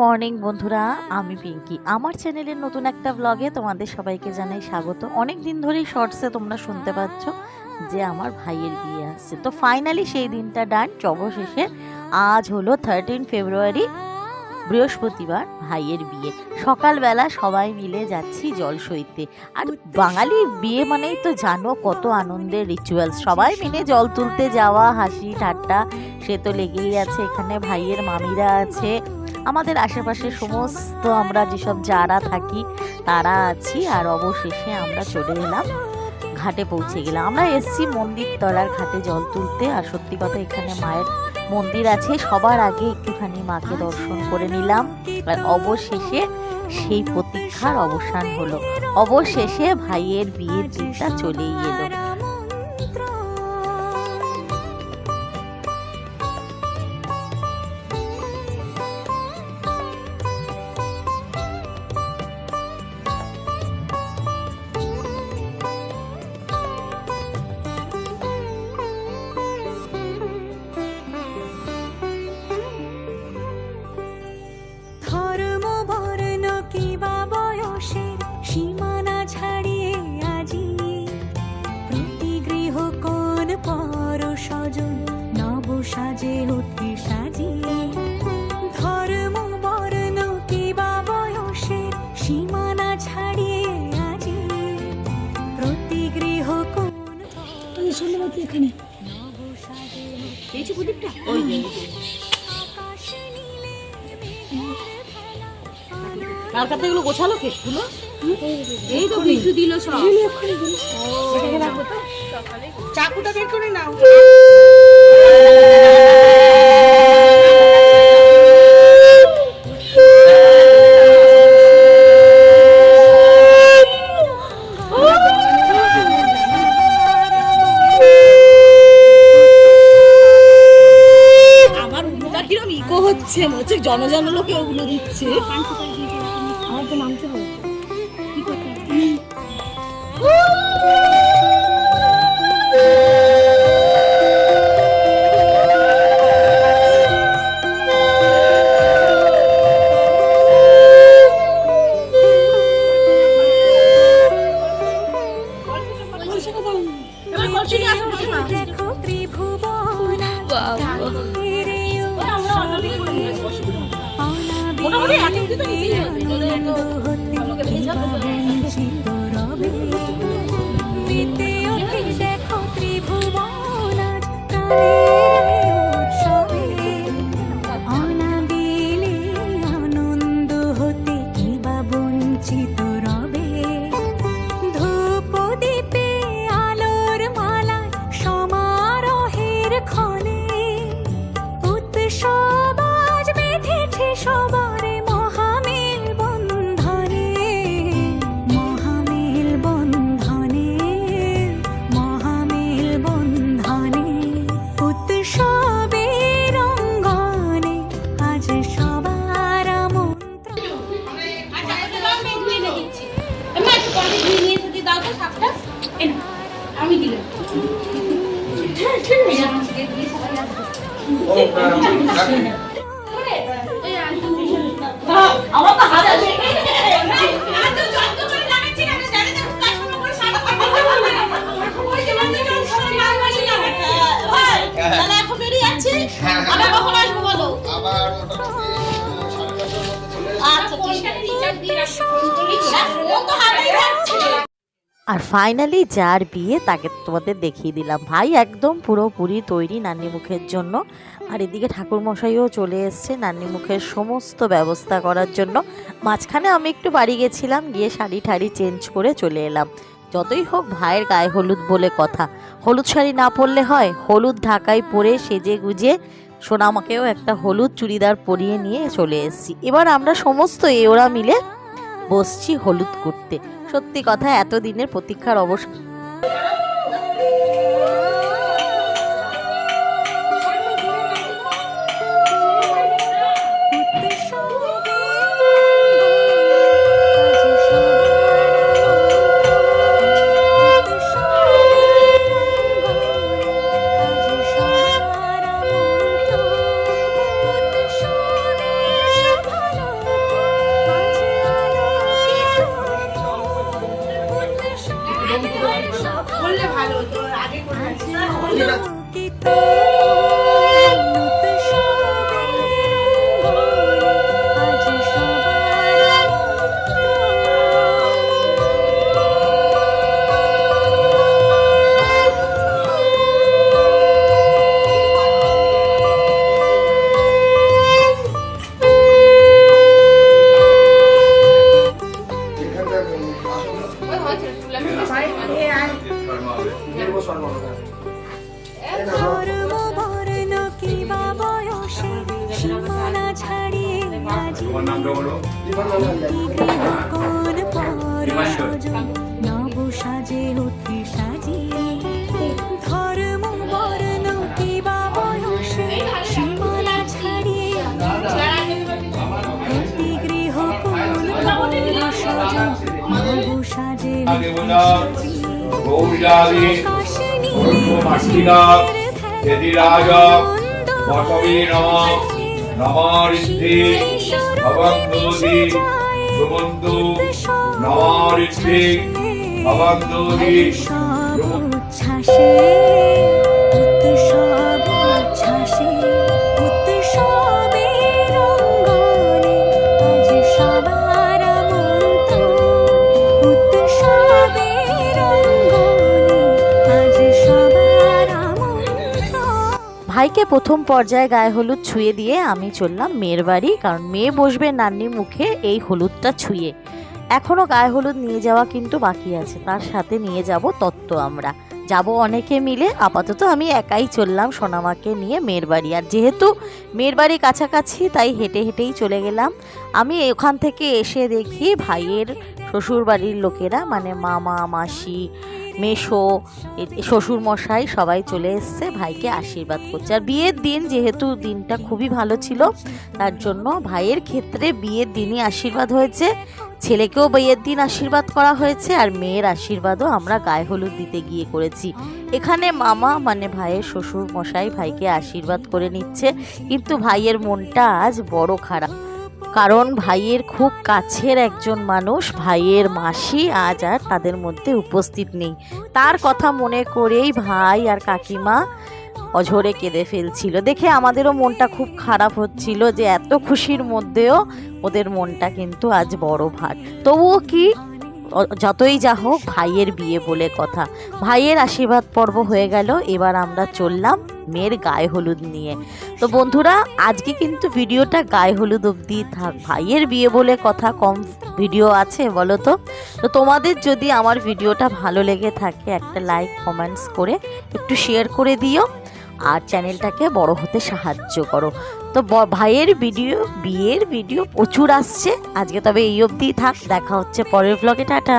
Morning বন্ধুরা। আমি পিঙ্কি। আমার চ্যানেলের নতুন একটা ব্লগে তোমাদের সবাইকে জানাই স্বাগত। অনেক দিন ধরেই শর্টসে তোমরা শুনতে পাচ্ছ যে আমার ভাইয়ের বিয়ে আসছে তো ফাইনালি সেই দিনটা ডান অবশেষে আজ হলো থার্টিন ফেব্রুয়ারি বৃহস্পতিবার ভাইয়ের বিয়ে। সকালবেলা সবাই মিলে যাচ্ছি জল সইতে আর বাঙালি বিয়ে মানেই তো জানো কত আনন্দের রিচুয়ালস সবাই মিলে জল তুলতে যাওয়া, হাসি, ঠাট্টা, সে তো লেগেই আছে। এখানে ভাইয়ের মামিরা আছে। আমাদের আশেপাশে সমস্ত আমরা যেসব যারা থাকি, তারা আছি আর অবশেষে আমরা চলে এলাম, ঘাটে পৌঁছে গেলাম। আমরা এসছি মন্দির তলার ঘাটে জল তুলতে আর সত্যি কথা এখানে মায়ের মন্দির আছে। সবার আগে একটুখানি মাকে দর্শন করে নিলাম আর অবশেষে সেই প্রতীক্ষার অবসান হলো। অবশেষে ভাইয়ের বিয়ের দিনটা চলেই এলো। সাজে সাজিয়ে ধর্ম বর্ণ কিবা বয়সের সীমানা ছাড়িয়ে আজি প্রতি গৃহ কোন সন্ধ্যাবাতি এখানে। নব সাজে প্রদীপটা। আকাশে নীলে মেঘের ভেলা কার কাছে এগুলো গোছালো কেকগুলো এই তো কিছু দিল সব। এটাকে রাখব তো। চাকুটা বের করে নাও। ইকো হচ্ছে মনে হচ্ছে জন জন লোকে ওগুলো দিচ্ছে। আমার তো নামতে হবে। দেখো ত্রিভুবন। Oh. আর ফাইনালি যার বিয়ে তাকে তোমাদের দেখিয়ে দিলাম। ভাই, একদম পুরোপুরি তৈরি নান্নি মুখের জন্য। আর এদিকে ঠাকুরমশাইও চলে এসছে নান্নি মুখের সমস্ত ব্যবস্থা করার জন্য। মাঝখানে আমি একটু বাড়ি গেছিলাম, গিয়ে শাড়ি ঠাড়ি চেঞ্জ করে চলে এলাম। যতই হোক ভাইয়ের গায়ে হলুদ বলে কথা। হলুদ শাড়ি না পরলে হয়, হলুদ ঢাকায় পরে সেজে গুজে সোনামাকেও একটা হলুদ চুড়িদার পরিয়ে নিয়ে চলে এসেছি। এবার আমরা সমস্ত এ ওরা মিলে বসছি হলুদ করতে। সত্যি কথা এতদিনের প্রতীক্ষার অবসান আচ্ছা। করলে ভালো আগে আচ্ছা। সর্বদা নব সাজে অতি সাজিয়ে ধর্ম বর্ণ কি বা বয়সে সীমানা ছাড়িয়ে প্রতি গৃহ কোন সজ নব সাজে অতি সাজিয়ে মাতৃকা যদিরাজ বসবী নম নমারিদ্ধি ভবন্দোদি সুবন্ধু নমারিদ্ধি ভবন্দোদি উচ্ছ্বাসে ভাইকে প্রথম পর্যায়ে গায়ে হলুদ ছুঁয়ে দিয়ে আমি চললাম মেয়ের বাড়ি, কারণ মেয়ে বসবে নান্নির মুখে এই হলুদটা ছুঁয়ে। এখনও গায়ে হলুদ নিয়ে যাওয়া কিন্তু বাকি আছে, তার সাথে নিয়ে যাব তত্ত্ব আমরা। যাব অনেকে মিলে, আপাতত আমি একাই চললাম সোনামাকে নিয়ে মেয়ের বাড়ি। আর যেহেতু মেয়ের বাড়ি কাছাকাছি, তাই হেঁটে হেঁটেই চলে গেলাম। আমি ওখান থেকে এসে দেখি ভাইয়ের শ্বশুর বাড়ির লোকেরা মানে মামা, মাসি মেশো শ্বশুর মশাই সবাই চলে এসছে ভাইকে আশীর্বাদ করছে। আর বিয়ের দিন, যেহেতু দিনটা খুবই ভালো ছিল, তার জন্য ভাইয়ের ক্ষেত্রে বিয়ের দিনই আশীর্বাদ হয়েছে। ছেলেকেও বিয়ের দিন আশীর্বাদ করা হয়েছে, আর মেয়ের আশীর্বাদও আমরা গায়ে হলুদ দিতে গিয়ে করেছি। এখানে মামা মানে ভাইয়ের শ্বশুর মশাই ভাইকে আশীর্বাদ করে নিচ্ছে, কিন্তু ভাইয়ের মনটা আজ বড় খারাপ। কারণ ভাইয়ের খুব কাছের একজন মানুষ, ভাইয়ের মাসি আজ আর তাদের মধ্যে উপস্থিত নেই। তার কথা মনে করেই ভাই আর কাকিমা অঝরে কেঁদে ফেলছিল। দেখে আমাদেরও মনটা খুব খারাপ হচ্ছিল যে এত খুশির মধ্যেও ওদের মনটা কিন্তু আজ বড় ভার। তবুও কি যতই যা হোক ভাইয়ের বিয়ে বলে কথা। ভাইয়ের আশীর্বাদ পর্ব হয়ে গেল, এবার আমরা চললাম মেয়ের গায়ে হলুদ নিয়ে। তো বন্ধুরা, আজকে কিন্তু ভিডিওটা গায়ে হলুদ অবধি থাক, ভাইয়ের বিয়ে বলে কথা কম ভিডিও আছে, বলো তো? তো তোমাদের যদি আমার ভিডিওটা ভালো লেগে থাকে, একটা লাইক কমেন্টস করে একটু শেয়ার করে দিও, আর চ্যানেলটাকে বড় হতে সাহায্য করো। তো ভাইয়ের ভিডিও, বিয়ের ভিডিও প্রচুর আসছে, আজকে তবে এই অবধি থাক, দেখা হচ্ছে পরের ব্লগে টাটা।